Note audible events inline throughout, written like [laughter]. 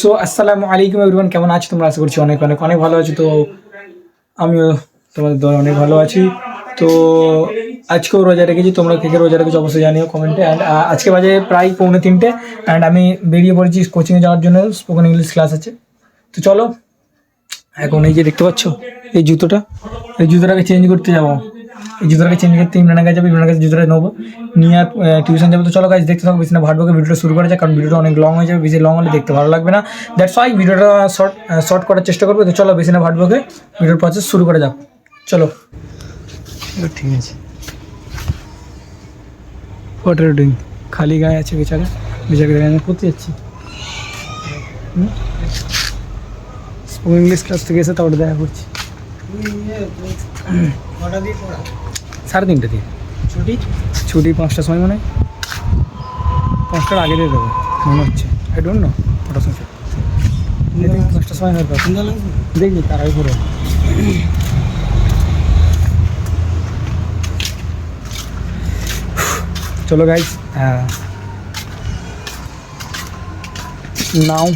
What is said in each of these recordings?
So আসসালামু আলাইকুম everyone কেমন আছো তোমরা? আশা করছি অনেক অনেক অনেক ভালো আছো। তো আমিও তোমাদের দলে অনেক ভালো আছি। তো আজকেও রোজা রেখেছি, তোমরা কে কে রোজা রেখেছো অবশ্যই জানিও কমেন্টে। অ্যান্ড আজকে বাজে প্রায় পৌনে তিনটে। অ্যান্ড আমি বেরিয়ে পড়েছি কোচিংয়ে যাওয়ার জন্য। স্পোকেন ইংলিশ ক্লাস আছে। তো চলো, এখন এই যে দেখতে পাচ্ছ, এই জুতোটা, এই জুতোটাকে চেঞ্জ করতে যাব। জুতোটাকে চেঞ্জ করতে ইমরানের কাছে যাব ইমরানের কাছে জুতোটা নেব। নিয়ে টিউশন যাব তো চলো গাছ দেখতে থাকো বেশি না ভাটবকে ভিডিওটা শুরু করা যায় কারণ ভিডিওটা অনেক লং হয়ে যাবে বেশি লং হলে দেখতে ভালো লাগবে না। দ্যাটস ওয়াই ভিডিওটা শর্ট শর্ট করার চেষ্টা করব তো চলো বেশি না ভাটবকে ভিডিওর প্রসেস শুরু করা যাক। চলো। ঠিক আছে। হোয়াট আর ডুইং খালি গায়ে আছে বেচারা বেচারা আমি করতে যাচ্ছি। স্পোকেন ইংলিশ ক্লাস থেকে এসে তারপরে দেখা করছি। সাড়ে তিনটে দিয়ে। ছুটি? ছুটি পাঁচটার সময় মনে হয়। পাঁচটার আগে দিয়ে দেবো মনে হচ্ছে। আই ডোন্ট নো কটার সময়। দেখি পাঁচটার সময় হবে দেখি তার আগে করে চলো guys now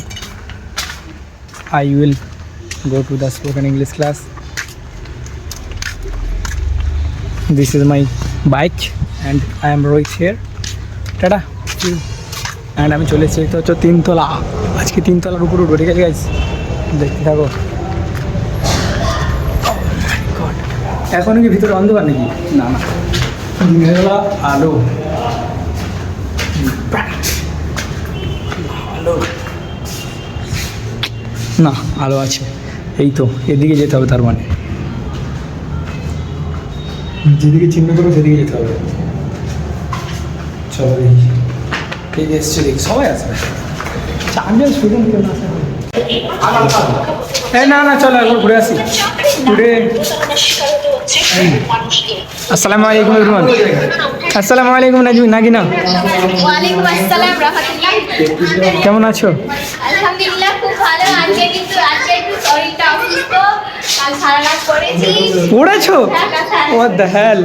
I will go to the spoken English class. This is my bike and I am Rohit here. টাটা অ্যান্ড আমি চলে এসেছি তো হচ্ছে তিনতলা। আজকে তিনতলার উপর উঠবো, ঠিক আছে গাইজ দেখতে থাকো। এখনও কি ভিতরে অন্ধকার নাকি? না না। দিনের বেলা আলো। আলো। না, আলো আছে। এই তো, এদিকে যেতে হবে তার মানে। যেদিকে চিহ্ন করব সেদিকে যেতে হবে। চলো দেখি। ঠিক এসছে দেখি। সবাই আসবে চারজন স্টুডেন্ট কেউ না এই না না, চলো, একবার ঘুরে আসি। টুডে আসসালামু আলাইকুম এভরিওয়ান আসসালামু আলাইকুম, নাজমি, নাগিনা। ওয়ালাইকুম আসসালাম রাহমাতুল্লাহ কেমন আছো? আলহামদুলিল্লাহ, খুব ভালো। আজকে কিন্তু, আজকে একটু শরীরটা অসুস্থ। পড়েছি? হ্যাঁ, হোয়াট দ্য হেল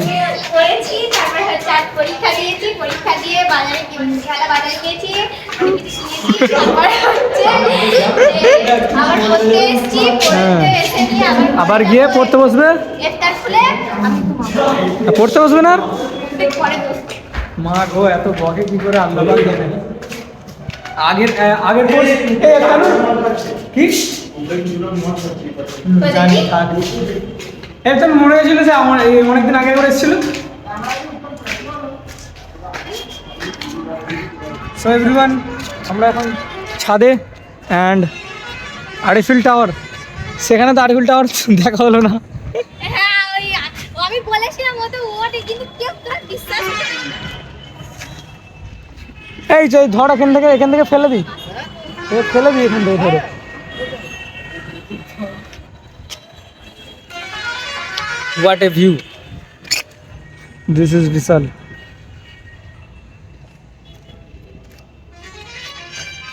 পড়েছি তারপরে হচ্ছে আজ পরীক্ষা দিয়েছি পরীক্ষা দিয়ে বাজারে খেলা বাজারে গিয়েছি। পিটি শুনিয়েছি তারপরে হচ্ছে যে আবার হ্যাঁ। গিয়ে পড়তে বসবে? পড়তে বসবে না আর? পরে বসবো। মা গো এত বকে কি করে আল্লাহ আগের আগের কেন কি? হুম, জানি, থাক। এ তো মনে হয়েছিল যে আমার এই অনেকদিন আগে করে এসেছিল। সো এভরিওয়ান আমরা এখন ছাদে অ্যান্ড আরিফিল টাওয়ার সেখানে তো আরিফিল টাওয়ার দেখা হলো না। হ্যাঁ ওই ও আমি বলেছিলাম ও তো ওটে কিন্তু কেউ তোরা বিশ্বাস এই যে ধর এখান থেকে এখান থেকে ফেলে দিই। ফেলে দিই এখান থেকে ধরে। What a view this is বিশাল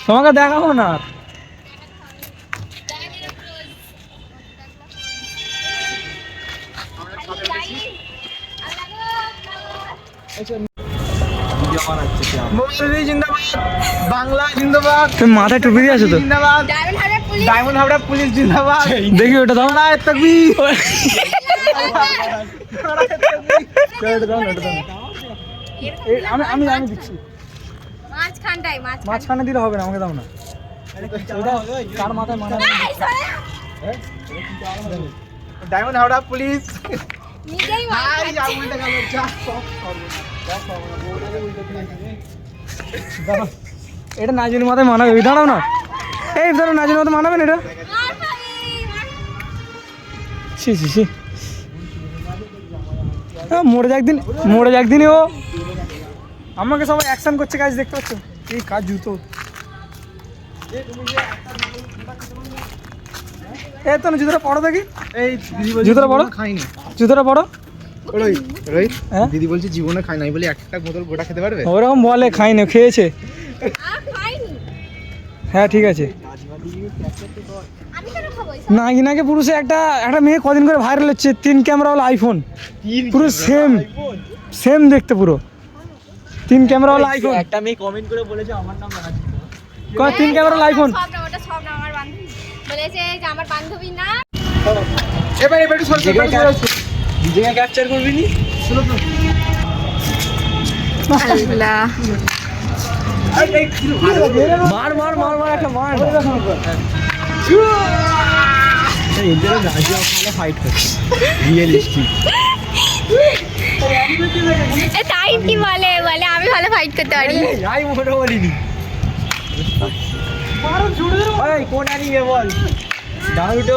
তোমাকে দেখাবো না আর। বাংলা জিন্দাবাদ। মাথায় টুপি দিয়ে আছো তো? ডায়মন্ড হাবড়া পুলিশ জিন্দাবাদ। দেখি ওটা দাও। না। এই, [laughs] আমি আমি আমি দিচ্ছি মাঝখানটাই মাঝখানে দিলে হবে না আমাকে দাও না। কার মাথায় মানা ডায়মন্ড হাবড়া পুলিশ। নিজেই আই যা গেল যা সব দাঁড়াও। এটা নাজির মাথায় মানাবে। দাঁড়াও না। এই ধরো নাজির মাথায় মানাবেন এটা? মার। ছি ছি ছি। মরে যাক দিন মরে যাক দিনই ও। আমাকে সবাই অ্যাকশন করছে কাজ দেখতে পাচ্ছ? এই কাজ জুতো? এ তো না জুতোটা পড়ো দেখি। এই জুতোটা বড়? জীবনে খাইনি। জুতোটা পড়ো হ্যাঁ? দিদি বলছে জীবনে খাই নাই বলে এক একটা বোতল গোটা খেতে পারবে? ওরকম বলে খাইনি খেয়েছে। হ্যাঁ ঠিক আছে। নাগিনাকে পুরুষে একটা একটা মেয়ে কদিন করে ভাইরাল হচ্ছে তিন ক্যামেরা হলো আইফোন পুরো সেম সেম দেখতে পুরো তিন ক্যামেরা হলো আইফোন একটা মেয়ে কমেন্ট করে বলেছে আমার নাম রাজীব কয় তিন ক্যামেরা আইফোন সব না ওটা সব না আমার বান্ধবী বলেছে যে আমার বান্ধবী না এবার এবার একটু সরে এবার একটু সরে। নিজেকে ক্যাপচার করবি নি আল্লাহ মার মার মার মার একটা মার ফাইট করছে রিয়েলিস্টিক তাই কি বলে? বলে আমি ভালো ফাইট করতে পারি। যাই মোটা বলিনি। কোন আনিমে বল? নারুটো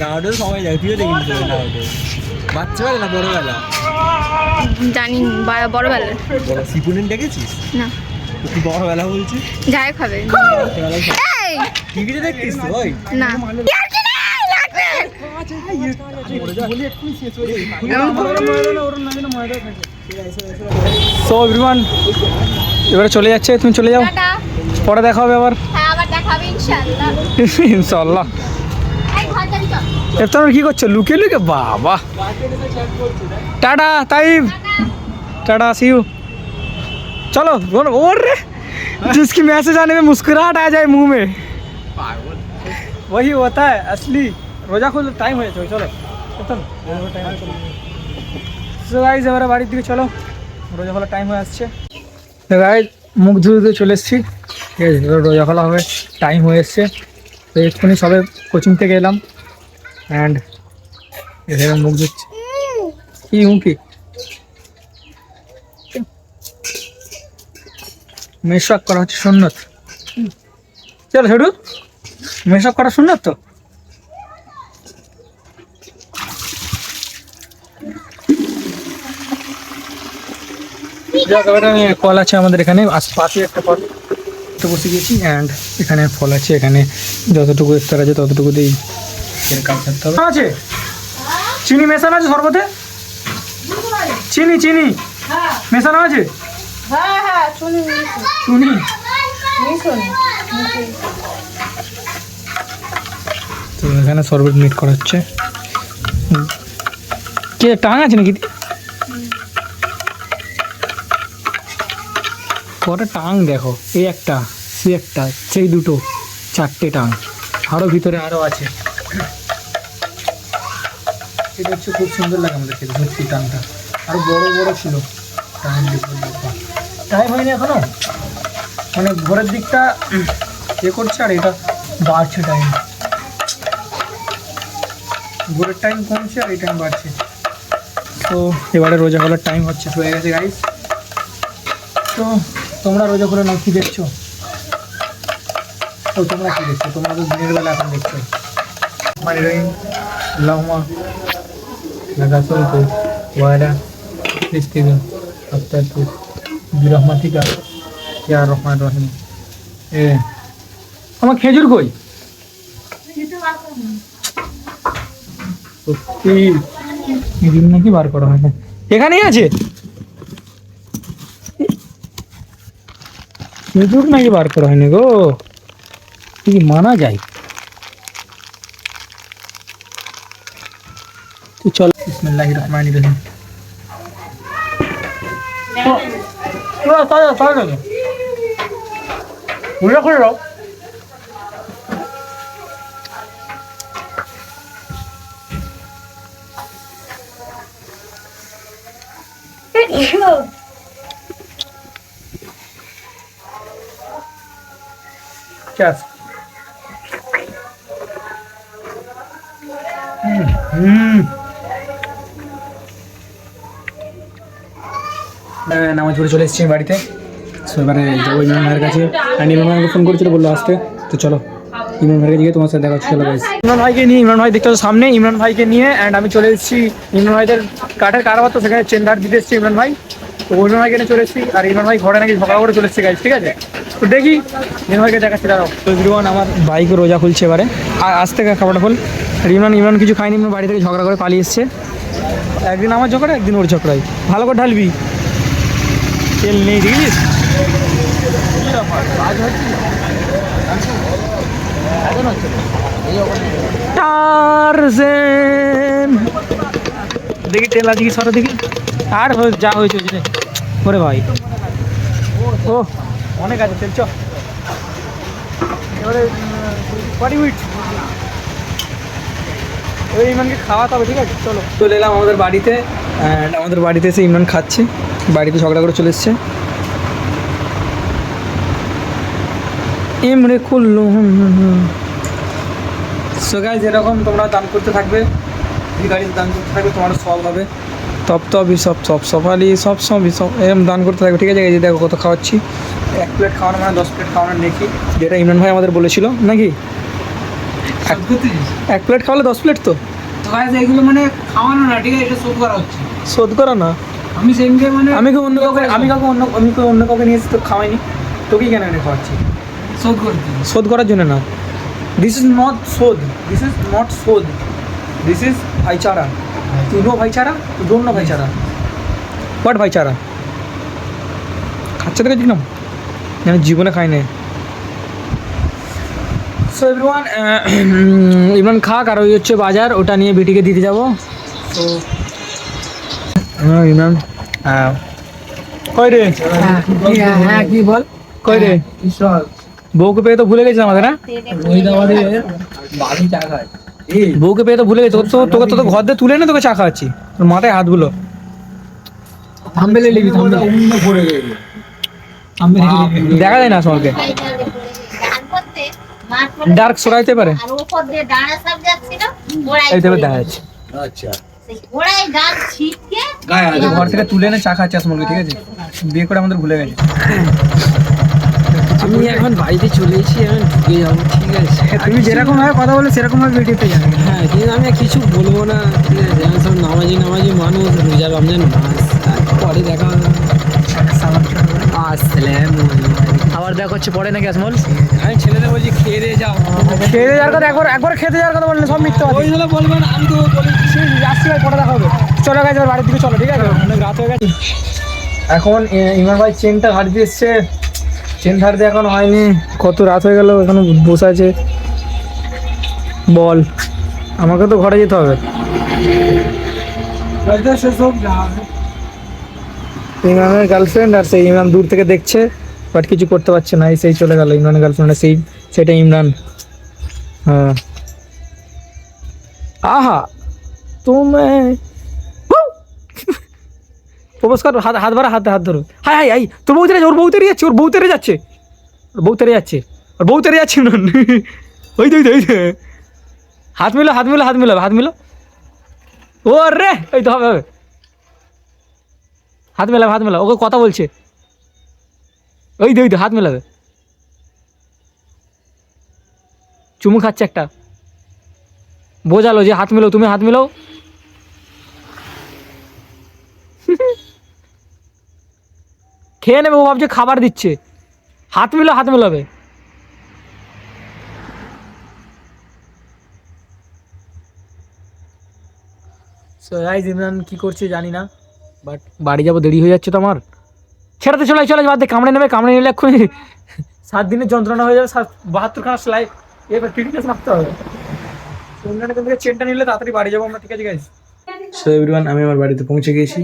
নারুটো সবাই যায় তুইও দেখিস তো নারুটো বাচ্চা বেলা না বড় জানি সিপুনেন দেখেছিস? না। তুই বলছিস? যাই খাবে টিভিতে দেখতিস ওই? না। সো এভরিওয়ান এবারে চলে যাচ্ছে তুমি চলে যাও টাটা পরে দেখা হবে আবার হ্যাঁ আবার দেখা হবে ইনশাআল্লাহ ইনশাল্লাহ এই ঘর যাবি চল এবার কি করছো লুকিয়ে লুকিয়ে বাবা টাটা তাইব टाटा सी यू चलो बोलो और रे जिसकी मैसेज आने में मुस्कुराहट आ जाए मुंह में वही होता है असली রোজা খুললে টাইম হয়ে যাচ্ছে চলো। গাইজ এবারে বাড়ির দিকে চলো। রোজা খোলার টাইম হয়ে আসছে। তো গাইজ মুখ ধুয়ে চলে এসেছি। ঠিক আছে রোজা খোলা হবে টাইম হয়ে এসছে। তো এক্ষুনি সবে কোচিং থেকে এলাম। অ্যান্ড এখানে মুখ ধুচ্ছে। কি মুখি মেশক করা হচ্ছে সুন্নত। চলো, ছোটু। মেশক করা সুন্নত তো? কল আছে আমাদের এখানে। পাশে একটা কল তো বসে গেছি অ্যান্ড এখানে ফল আছে। এখানে যতটুকু ইফতার আছে ততটুকু হবে। আছে? চিনি মেশানো আছে সর্বতে চিনি চিনি? মেশানো আছে? তো এখানে শরবত মিট করা হচ্ছে। কে, টাং আছে নাকি? কটা টাং দেখো, এই একটা সে একটা, সেই দুটো, চারটে টাং। আরও ভিতরে আরও আছে। এটা হচ্ছে খুব সুন্দর লাগে আমাদের খেতে, সত্যি টাংটা। আরও বড় বড় ছিল টাইম হয়নি এখনও? মানে ভোরের দিকটা এ করছে আর এটা বাড়ছে টাইম ভোরের টাইম কমছে আর এই টাইম বাড়ছে। তো এবারে রোজা খোলার টাইম হচ্ছে, হয়ে গেছে গাইস তো তোমরা রোজা করে নাও, কি দেখছ? তো তোমরা কি দেখছ? তোমরা তো দিনের বেলা এখন দেখছ। মানে রহিম লাহমা লাগাসল তো ওয়ারা রিস্তিগা আফতার তো বিরহমাতিকা, ইয়া রহমান রহিম। এ, আমার খেজুর কই? সত্যি নাকি বার করা হয় না। এখানেই আছে? খেজুর নাকি বার করা হয়নি গো কি মানা যায় তো চল বিসমিল্লাহির রহমানির রহিম পুরো দাও Cheers. নামাজ পড়ে চলে এসেছি বাড়িতে। সো এবারে যাব ইমরান ভাইয়ের কাছে। আর ইমরান ভাইকে ফোন করেছিল বলল আসতে। তো চলো ইমরান ভাইকে গিয়ে তোমার সাথে দেখা হচ্ছে চলো guys। ইমরান ভাইকে নিয়ে ইমরান ভাই দেখতে সামনে ইমরান ভাইকে নিয়ে অ্যান্ড আমি চলে এসেছি ইমরান ভাইদের কাঠের কারবার তো সেখানে চেন ধার দিতে এসেছি ইমরান ভাই। তো ইমরান ভাইকে নিয়ে চলে এসেছি আর ইমরান ভাই ঘরে নাকি ঝগড়া করে চলে এসেছে গাইজ ঠিক আছে? তো দেখি ভাইকে দেখাচ্ছি, দাঁড়াও। তো এভরিওয়ান আমার বাইক রোজা খুলছে এবারে। আর আজ থেকে খাবারটা খোল। আর ইমরান কিছু খাইনি ইমরান বাড়ি থেকে ঝগড়া করে পালিয়ে এসছে। একদিন আমার ঝগড়া একদিন ওর ঝগড়াই ভালো করে ঢালবি। তেল নেই টারজেন। দেখি তেল আছে কি, সরো দেখি। আর যা হয়েছে ওরে ভাই। ও অনেক আছে তেল চ এবারে এবার ইমরানকে খাওয়াতে হবে, ঠিক আছে? চলো। চলে এলাম আমাদের বাড়িতে অ্যান্ড আমাদের বাড়িতে এসে ইমরান খাচ্ছে। বাড়িতে ঝগড়া করে চলে এসছে। এমরে করল সো গাইজ এরকম তোমরা দান করতে থাকবে। গাড়িতে দান করতে থাকবে তোমার সব হবে। তপ তবই সব সব সফালি সব, সবই সব এরকম দান করতে থাকবে। ঠিক আছে দেখো কত খাওয়াচ্ছি। এক প্লেট খাওয়ানো মানে দশ প্লেট খাওয়ানোর নেকি যেটা ইমরান ভাই আমাদের বলেছিল নাকি? এক প্লেট খাওয়ালে দশ প্লেট তো? এগুলো মানে খাওয়ানো না ঠিক আছে এটা শোধ করা হচ্ছে। শোধ করা না? আমি সেদিনকে মানে আমি কি অন্য কাউকে আমি কাউকে অন্য আমি কেউ অন্য কাউকে নিয়ে তো খাওয়াইনি। তোকেই কেন এনে খাওয়াচ্ছি? শোধ করতে শোধ করার জন্য না। দিস ইজ নট শোধ। দিস ইজ নট শোধ। দিস ইজ ভাইচারা। তুই নো ভাইচারা তুই ডোন্ট নো ভাইচারা। হোয়াট ভাইচারা? খাচ্ছে তো দেখলাম আমি জীবনে খাই নাই। সো এভরিওয়ান [clears throat] ইমরান খাক আর ওই হচ্ছে বাজার ওটা নিয়ে বিটিকে দিতে যাব। তো ইমরান হ্যাঁ কই রে? হ্যাঁ কি বল? কই রে? বউকে পেয়ে তো ভুলে গেছিস আমাদের হ্যাঁ? খায় এই বউকে পেয়ে তো ভুলে গেছি তো তোকে তো ঘর দিয়ে তুলে না তোকে চা খাওয়াচ্ছি। তোর মাথায় হাতগুলো থাম্বেলে লিখি থাম্বেলে পড়ে গেছে। দেখা যায় না সবাইকে গান করতে মাঠ ডার্ক সরাইতে পারে। এই দেখা যাচ্ছে। আচ্ছা। ঘর থেকে তুলে এনে চা খাচ্ছে আসমলকে ঠিক আছে? বিয়ে করে আমাদের ভুলে গেছে। আমি এখন বাড়িতে চলে এসেছি এখন ঢুকে যাব ঠিক আছে? তুমি যেরকম ভাবে কথা বলে সেরকম ভাবে ভিডিওতে যাবে। হ্যাঁ কিন্তু আমি আর কিছু বলব না ঠিক আছে? আমি সব নামাজি নামাজি মানুষ রোজা রমজান মাস পরে দেখা আবার দেখা হচ্ছে পরে নাকি আসমল আমি ছেলেদের বলছি খেয়ে দিয়ে যাও। খেতে যাওয়ার কথা? একবার একবার খেতে যাওয়ার কথা বললে সব মিথ্যা ওই জন্য বলবেন আমি তো বলি আসছি ভাই পরে দেখা হবে। চলো গেছে বাড়ির দিকে চলো ঠিক আছে? অনেক রাত হয়ে গেছে। এখন ইমরান ভাই চেনটা ধার দিয়ে এসছে। চেন ধার এখন হয়নি। কত রাত হয়ে গেল এখনও বসে আছে। বল আমাকে তো ঘরে যেতে হবে। সব জানে ইমরানের গার্লফ্রেন্ড আর সেই ইমরান দূর থেকে দেখছে বাট কিছু করতে পারছে না, এই সেই চলে গেল ইমরানের গার্লফ্রেন্ড সেই, সেটা ইমরান। হ্যাঁ। আহা! তুমি প্রপোজ কর, হাত হাত ভরা হাতে হাত ধরো। হাই হাই হাই, তোর বউ তেরে যাচ্ছে ওর বউ তেরে যাচ্ছে, ওর বউ তেরে যাচ্ছে। ওর বউ তেরে যাচ্ছে। ওর বউ তেরে যাচ্ছে ইমরান। [laughs] ওই তো ওই তো ওই তো হাত মিলো হাত মিলো হাত মিলো হাত মিলো। ও রে এই তো হবে হবে। হাত মেলাবে হাত মেলাবে। ওকে কথা বলছে। ওই দে ওই দে, হাত মেলাবে। চুমু খাচ্ছে একটা। বোঝালো যে হাত মেলাও, তুমি হাত মেলাও। [laughs] খেয়ে নেবে, ও ভাবছে খাবার দিচ্ছে। হাত মিলো হাত মেলাবে। সো গাইজ ইমরান কি করছে জানি না। বাট বাড়ি যাব দেরি হয়ে যাচ্ছে তো আমার ছেড়াতে চলে চলে বাদ দে কামড়ে নেবে কামড়ে নিলে এক্ষুনি। সাত দিনের যন্ত্রণা হয়ে যাবে সাত বাহাত্তর খানা সেলাই। এবার ফিটনেস হবে। চেনটা নিলে তাড়াতাড়ি বাড়ি যাব আমরা ঠিক আছে গাইজ সো এভরিওয়ান আমি আমার বাড়িতে পৌঁছে গিয়েছি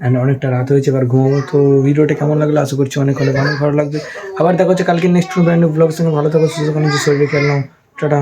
অ্যান্ড অনেকটা রাত হয়েছে এবার ঘুমাবো। তো ভিডিওটা কেমন লাগল? আশা করছি অনেক অনেক অনেক ভালো লাগবে। আবার দেখা হচ্ছে কালকে নেক্সট ব্র্যান্ড ব্লগের সঙ্গে। ভালো থাকো সুস্থ থাকো শরীরে খেললাম টাটা।